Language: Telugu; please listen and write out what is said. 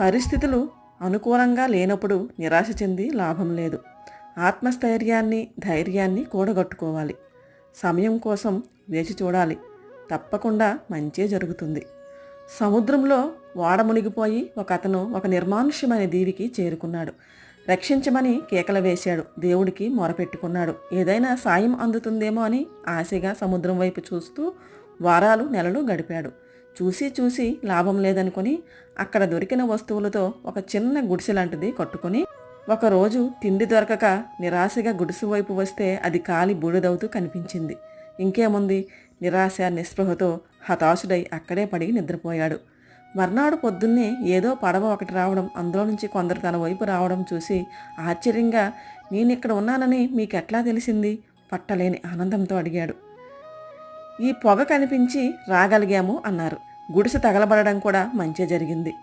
పరిస్థితులు అనుకూలంగా లేనప్పుడు నిరాశ చెంది లాభం లేదు. ఆత్మస్థైర్యాన్ని ధైర్యాన్ని కూడగట్టుకోవాలి. సమయం కోసం వేచి చూడాలి. తప్పకుండా మంచే జరుగుతుంది. సముద్రంలో ఓడ మునిగిపోయి ఒక అతను ఒక నిర్మానుష్యమైన దీవికి చేరుకున్నాడు. రక్షించమని కేకలు వేశాడు. దేవుడికి మొరపెట్టుకున్నాడు ఏదైనా సాయం అందుతుందేమో అని ఆశగా సముద్రం వైపు చూస్తూ వారాలు నెలలు గడిపాడు. చూసి చూసి లాభం లేదనుకొని అక్కడ దొరికిన వస్తువులతో ఒక చిన్న గుడిసె లాంటిది కట్టుకొని ఒకరోజు తిండి దొరకక నిరాశగా గుడిసె వైపు వస్తే అది కాలి బూడిదవుతూ కనిపించింది. ఇంకేముంది? నిరాశ నిస్పృహతో హతాశుడై అక్కడే పడి నిద్రపోయాడు. మర్నాడు పొద్దున్నే ఏదో పడవ ఒకటి రావడం అందులో నుంచి కొందరు తన వైపు రావడం చూసి ఆశ్చర్యంగా నేను ఇక్కడ ఉన్నానని మీకెట్లా తెలిసింది? పట్టలేని ఆనందంతో అడిగాడు. ఈ పొగ కనిపించి రాగలిగాము అన్నారు. గుడిసె తగలబడడం కూడా మంచి జరిగింది.